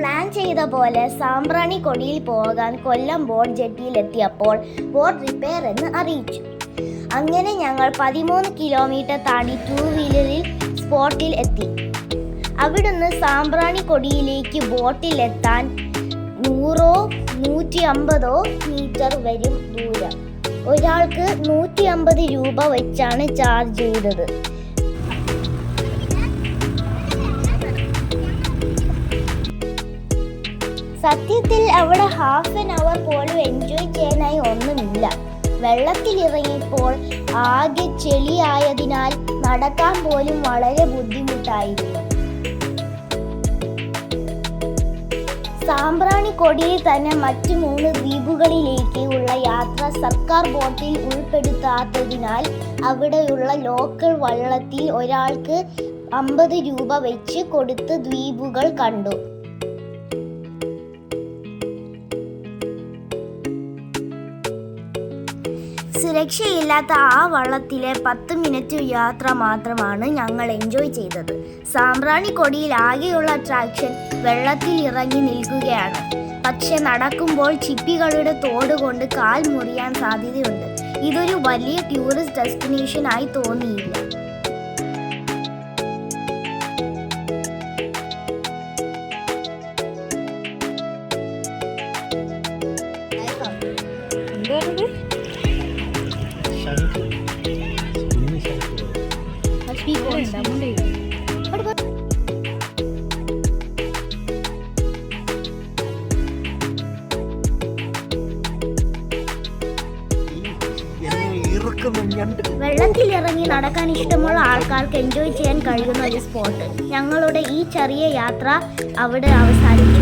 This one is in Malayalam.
പ്ലാൻ ചെയ്ത പോലെ സാമ്പ്രാണി കൊടിയിൽ പോകാൻ കൊല്ലം ബോട്ട് ജെട്ടിയിലെത്തിയപ്പോൾ ബോട്ട് റിപ്പയർ എന്ന് അറിയിച്ചു. അങ്ങനെ ഞങ്ങൾ പതിമൂന്ന് കിലോമീറ്റർ താണ്ടി ടൂ വീലറിൽ സ്പോട്ടിൽ എത്തി. അവിടുന്ന് സാമ്പ്രാണി കൊടിയിലേക്ക് ബോട്ടിൽ എത്താൻ നൂറോ നൂറ്റി അമ്പതോ മീറ്റർ വരും ദൂരം. ഒരാൾക്ക് നൂറ്റി അമ്പത് രൂപ വെച്ചാണ് ചാർജ് ചെയ്തത്. സത്യത്തിൽ അവിടെ ഹാഫ് ആൻ അവർ പോലും എൻജോയ് ചെയ്യാനായി ഒന്നുമില്ല. വെള്ളത്തിൽ ഇറങ്ങിയപ്പോൾ ആകെ ചെളിയായതിനാൽ നടക്കാൻ പോലും വളരെ ബുദ്ധിമുട്ടായിരുന്നു സാമ്പ്രാണി കൊടിയിൽ തന്നെ മറ്റു മൂന്ന് ദ്വീപുകളിലേക്ക് ഉള്ള യാത്ര സർക്കാർ ബോട്ടിൽ ഉൾപ്പെടുത്താത്തതിനാൽ അവിടെയുള്ള ലോക്കൽ വള്ളത്തിൽ ഒരാൾക്ക് അമ്പത് രൂപ വെച്ച് കൊടുത്ത് ദ്വീപുകൾ കണ്ടു. സുരക്ഷയില്ലാത്ത ആ വള്ളത്തിലെ പത്ത് മിനിറ്റ് യാത്ര മാത്രമാണ് ഞങ്ങൾ എൻജോയ് ചെയ്തത്. സാമ്പ്രാണി കൊടിയിൽ ആകെയുള്ള അട്രാക്ഷൻ വെള്ളത്തിൽ ഇറങ്ങി നിൽക്കുകയാണ്. പക്ഷെ നടക്കുമ്പോൾ ചിപ്പികളുടെ തോട് കൊണ്ട് കാൽ മുറിയാൻ സാധ്യതയുണ്ട്. ഇതൊരു വലിയ ടൂറിസ്റ്റ് ഡെസ്റ്റിനേഷൻ ആയി തോന്നിയില്ല. വെള്ളത്തിൽ ഇറങ്ങി നടക്കാൻ ഇഷ്ടമുള്ള ആൾക്കാർക്ക് എൻജോയ് ചെയ്യാൻ കഴിയുന്ന ഒരു സ്പോട്ട് ഞങ്ങളുടെ ഈ ചെറിയ യാത്ര അവിടെ അവസാനിക്കും